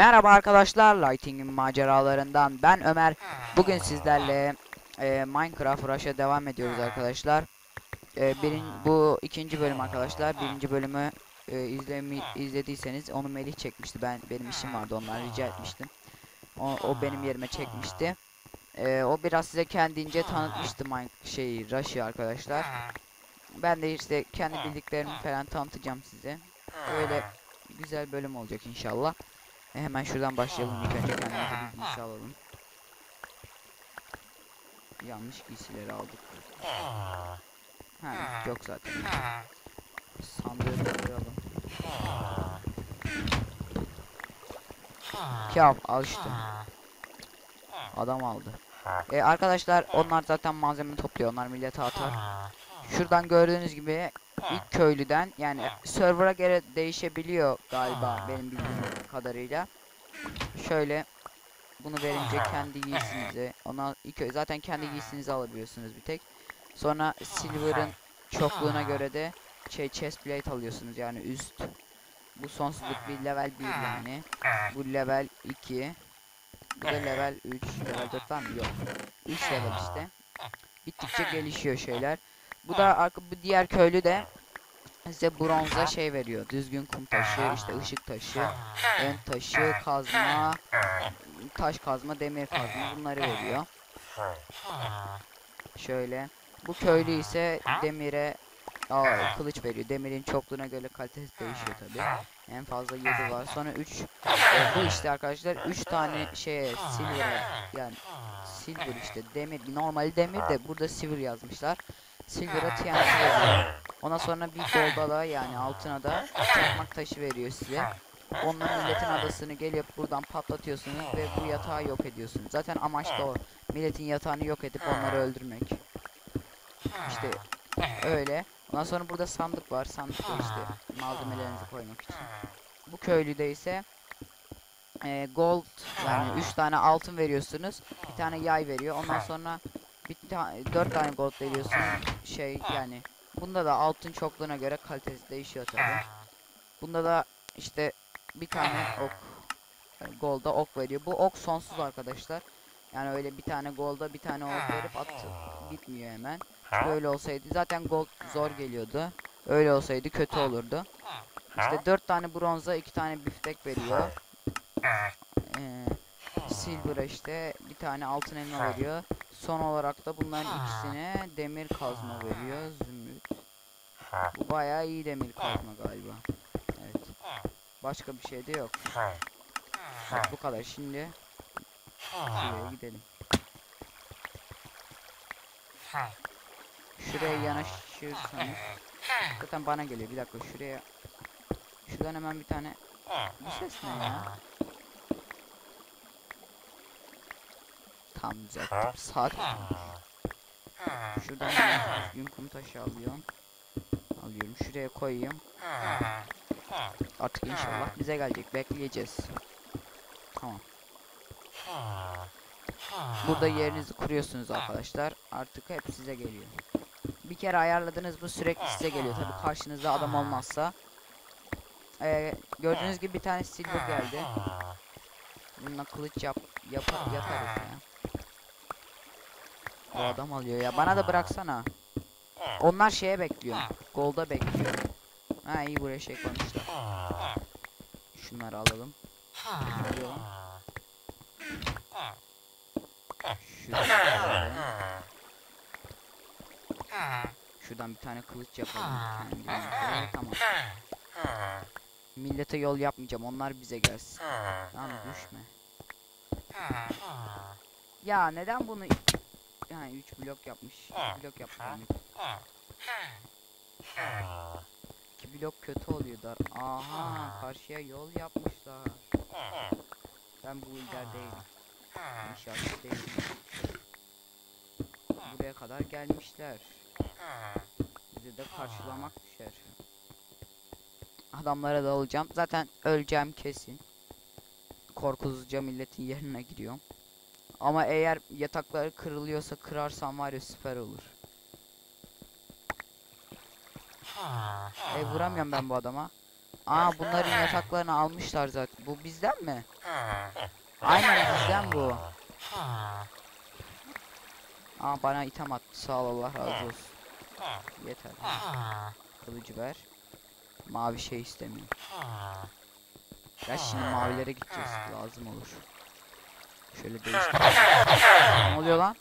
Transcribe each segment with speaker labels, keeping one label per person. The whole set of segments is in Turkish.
Speaker 1: Merhaba arkadaşlar, Lighting'in maceralarından ben Ömer. Bugün sizlerle e, Minecraft Rush'a devam ediyoruz arkadaşlar. E, birin, bu ikinci bölüm arkadaşlar. Birinci bölümü e, izlemi, izlediyseniz onu Melih çekmişti. Ben benim işim vardı, ondan rica etmiştim. O, o benim yerime çekmişti. E, o biraz size kendince tanıtmıştı Mine şeyi Rush'ı arkadaşlar. Ben de işte kendi bildiklerimi falan tanıtacağım size. Öyle güzel bölüm olacak inşallah. E, hemen şuradan başlayalım. İlk önce kendimize bir giysi alalım. Yanlış giysileri aldık. Ha yok zaten. Sandığı dolduralım. Kav al işte. Adam aldı. E, arkadaşlar onlar zaten malzeme topluyor. Onlar millete atar. Şuradan gördüğünüz gibi ilk köylüden yani server'a göre değişebiliyor galiba benim bildiğim kadarıyla. Şöyle bunu verince kendi giysinizi ona ilk zaten kendi giysinizi alabiliyorsunuz bir tek. Sonra silver'ın çokluğuna göre de şey chest plate alıyorsunuz yani üst. Bu sonsuzluk bir level 1 yani. Bu level 2. Bu da level 3. Level 4 var mı? Yok. 3 level işte. Bittikçe gelişiyor şeyler. Bu da bu diğer köylü de size bronza şey veriyor. Düzgün kum taşı, işte ışık taşı, ön taşı, kazma, taş kazma, demir kazma bunları veriyor. Şöyle. Bu köylü ise demire aa, kılıç veriyor. Demirin çokluğuna göre kalitesi değişiyor tabi. En fazla 7 var. Sonra 3 bu işte arkadaşlar 3 tane şeye silver yani silver işte demir normal demir de burada silver yazmışlar. Silver'a TNT veriyor. Ondan sonra bir golda da yani altına da çakmak taşı veriyor size. Onların milletin adasını gelip buradan patlatıyorsunuz ve bu yatağı yok ediyorsunuz. Zaten amaç da o. Milletin yatağını yok edip onları öldürmek. İşte öyle. Ondan sonra burada sandık var. Sandıkta işte malzemelerinizi koymak için. Bu köylüde ise e, gold yani 3 tane altın veriyorsunuz. Bir tane yay veriyor. Ondan sonra bir ta 4 tane gold veriyorsunuz. Şey yani bunda da altın çokluğuna göre kalitesi değişiyor tabi. Bunda da işte bir tane ok yani golda ok veriyor. Bu ok sonsuz arkadaşlar. Yani öyle bir tane golda bir tane ok verip at bitmiyor hemen. Böyle olsaydı zaten gold zor geliyordu. Öyle olsaydı kötü olurdu. İşte 4 tane bronza 2 tane biftek veriyor. Ee, silver'a işte bir tane altın elma veriyor. Son olarak da bunların ikisine demir kazma veriyor. Zümrüt. Bu bayağı iyi demir kazma galiba. Evet. Başka bir şey de yok. Evet, bu kadar. Şimdi şuraya gidelim. Şuraya yanaşırsanız zaten bana geliyor. Bir dakika şuraya şuradan hemen bir tane bu ses ne ya? Tam düzelttim. Saat Şuradan gün kum taşı alıyorum. Alıyorum. Şuraya koyayım. Artık inşallah bize gelecek. Bekleyeceğiz. Tamam. Burada yerinizi kuruyorsunuz arkadaşlar. Artık hep size geliyor. Bir kere ayarladınız bu sürekli size geliyor. Tabi karşınızda adam olmazsa. Ee, gördüğünüz gibi bir tane silver geldi. Bununla kılıç yap yapar yaparız ya. Adam alıyor ya. Bana da bıraksana. Onlar şeye bekliyor. Golda bekliyor. Ha iyi buraya şey koymuşlar. Şunları alalım. Alıyorum. Şuradan. Şuradan bir tane kılıç yapalım. kendimize. Tamam. Millete yol yapmayacağım. Onlar bize gelsin. Tamam düşme. Ya neden bunu yani 3 blok yapmış. 2 blok yapmış. 2 blok kötü oluyor dar. Aha karşıya yol yapmışlar. Ben bu ilder değilim. İnşaatçı değilim. Buraya kadar gelmişler. Bize de karşılamak düşer. Adamlara da olacağım. Zaten öleceğim kesin. Korkusuzca milletin yerine giriyorum. Ama eğer yatakları kırılıyorsa kırarsam var ya süper olur. E vuramıyorum ben bu adama. Aa bunların yataklarını almışlar zaten. Bu bizden mi? Aynen bizden bu. Aa bana item attı. Sağ ol Allah razı olsun. Yeter. Kılıcı ver. Mavi şey istemiyorum. Ya şimdi mavilere gideceğiz. Lazım olur. Şöyle değiştir. ne oluyor lan?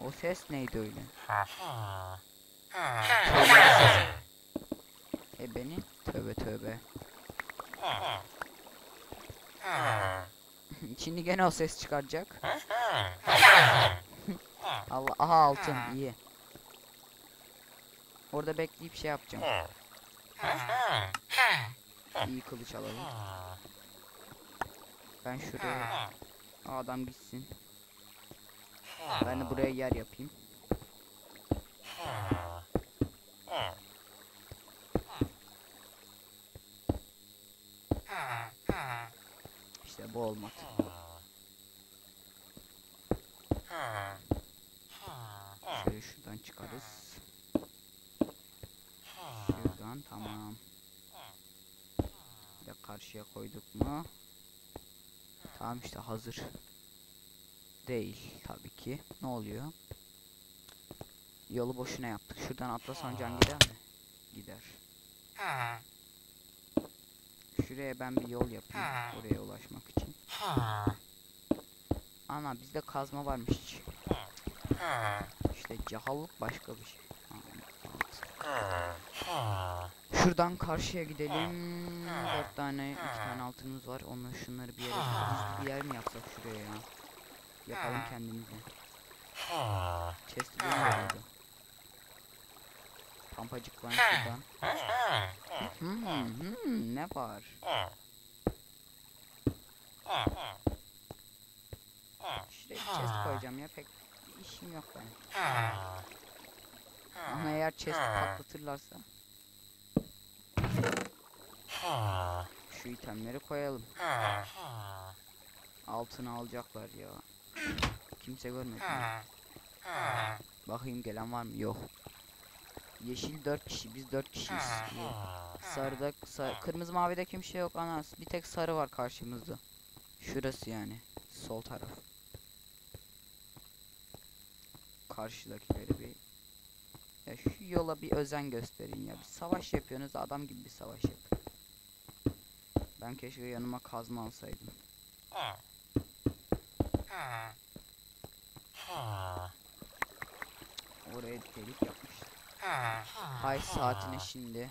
Speaker 1: O ses neydi öyle? E beni? Tövbe tövbe. Şimdi gene o ses çıkaracak. Allah aha altın iyi. Orada bekleyip şey yapacağım. İyi kılıç alalım. Ben şuraya adam gitsin. Ben de buraya yer yapayım. İşte bu olmadı. Şöyle şuradan çıkarız. Şuradan tamam. Bir de karşıya koyduk mu? Tamam işte hazır. Değil tabii ki. Ne oluyor? Yolu boşuna yaptık. Şuradan atlasan can gider mi? Gider. Şuraya ben bir yol yapayım. Oraya ulaşmak için. Ana bizde kazma varmış. İşte cahallık başka bir şey. Ha, Şuradan karşıya gidelim. Dört tane, iki tane altınımız var. Onları şunları bir yere bir yer mi yapsak şuraya ya? Yapalım kendimize. Chest veriyordu. Pampacık var şuradan. Hmm, hmm, ne var? Şuraya bir chest koyacağım ya. Pek bir işim yok benim. Ama eğer chest patlatırlarsa şu itemleri koyalım. Altını alacaklar ya. Kimse görmedi. Bakayım gelen var mı? Yok. Yeşil 4 kişi, biz 4 kişiyiz. İyi. Sarıda, sar- kırmızı mavide kimse yok anas. Bir tek sarı var karşımızda. Şurası yani. Sol taraf. Karşıdakileri bir ya şu yola bir özen gösterin ya. Bir savaş yapıyorsunuz adam gibi bir savaş yapın. Ben keşke yanıma kazma alsaydım. Oraya delik yapmışlar. Hay saatine şimdi.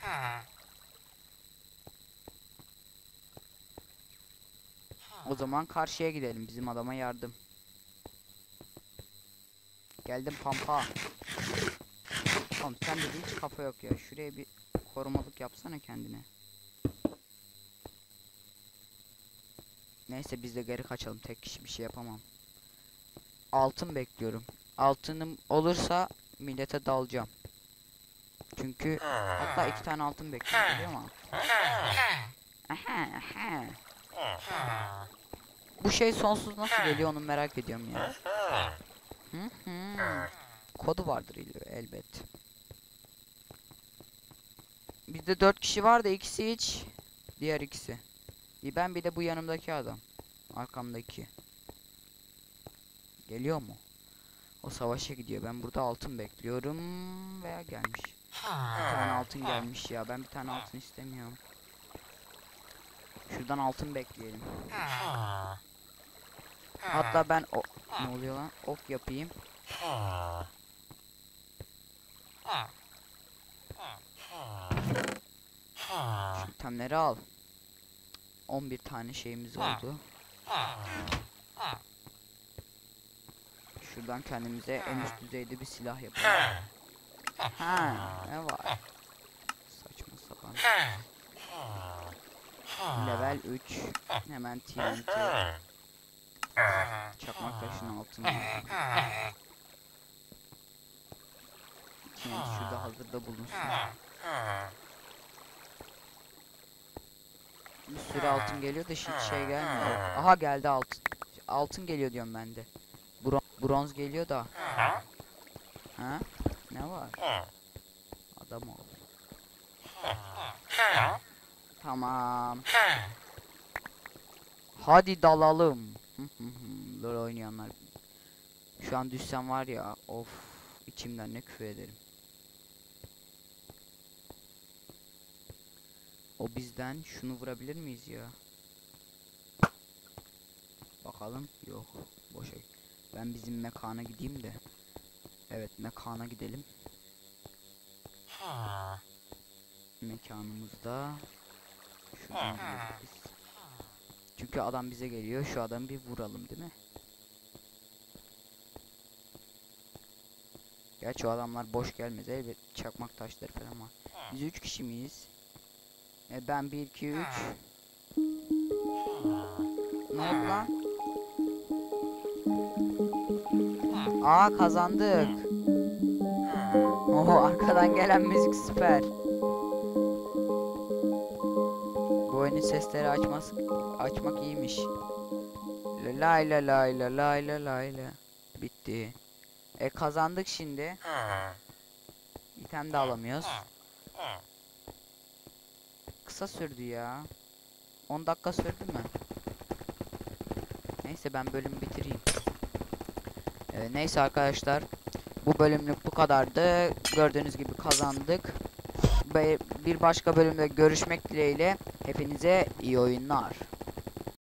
Speaker 1: O zaman karşıya gidelim bizim adama yardım. Geldim pampa. Oğlum sende de hiç kafa yok ya. Şuraya bir korumalık yapsana kendine. Neyse biz de geri kaçalım. Tek kişi bir şey yapamam. Altın bekliyorum. Altınım olursa millete dalacağım. Çünkü hatta iki tane altın bekliyorum musun? Aha, aha. Bu şey sonsuz nasıl geliyor onu merak ediyorum ya. Kodu vardır elbet. Bizde dört kişi var da ikisi hiç. Diğer ikisi. Ben bir de bu yanımdaki adam. Arkamdaki. Geliyor mu? O savaşa gidiyor. Ben burada altın bekliyorum. Veya gelmiş. Bir tane altın gelmiş ya. Ben bir tane altın istemiyorum. Şuradan altın bekleyelim. Hatta ben o ne oluyor lan? Ok yapayım. Şu itemleri al. 11 tane şeyimiz oldu. Şuradan kendimize en üst düzeyde bir silah yapalım. Ha, ne var? Saçma sapan. Level 3. Hemen TNT. Çakmak taşın altına. TNT şurada hazırda bulunsun. Bir sürü altın geliyor da hiç şey gelmiyor. Aha geldi altın. Altın geliyor diyorum ben de. Bron bronz geliyor da. Ha? Ne var? Adam ol. Tamam. Hadi dalalım. LoL oynayanlar. Şu an düşsem var ya of içimden ne küfür ederim. O bizden şunu vurabilir miyiz ya? Bakalım. Yok. Boşa. Ben bizim mekana gideyim de. Evet mekana gidelim. Mekanımızda şuradan biz. Çünkü adam bize geliyor. Şu adamı bir vuralım değil mi? Gerçi o adamlar boş gelmez. Elbet çakmak taşları falan var. Biz 3 kişi miyiz? E ben 1 2 3. Ne oldu lan? Aa kazandık. Oho arkadan gelen müzik süper. Bu oyunun sesleri açmaz açmak iyiymiş. Lay la lay la lay la lay la. Bitti. E kazandık şimdi. İtem de alamıyoruz. Kısa sürdü ya. 10 dakika sürdü mü? Neyse ben bölümü bitireyim. Ee, neyse arkadaşlar. Bu bölümlük bu kadardı. Gördüğünüz gibi kazandık. Bir başka bölümde görüşmek dileğiyle hepinize iyi oyunlar.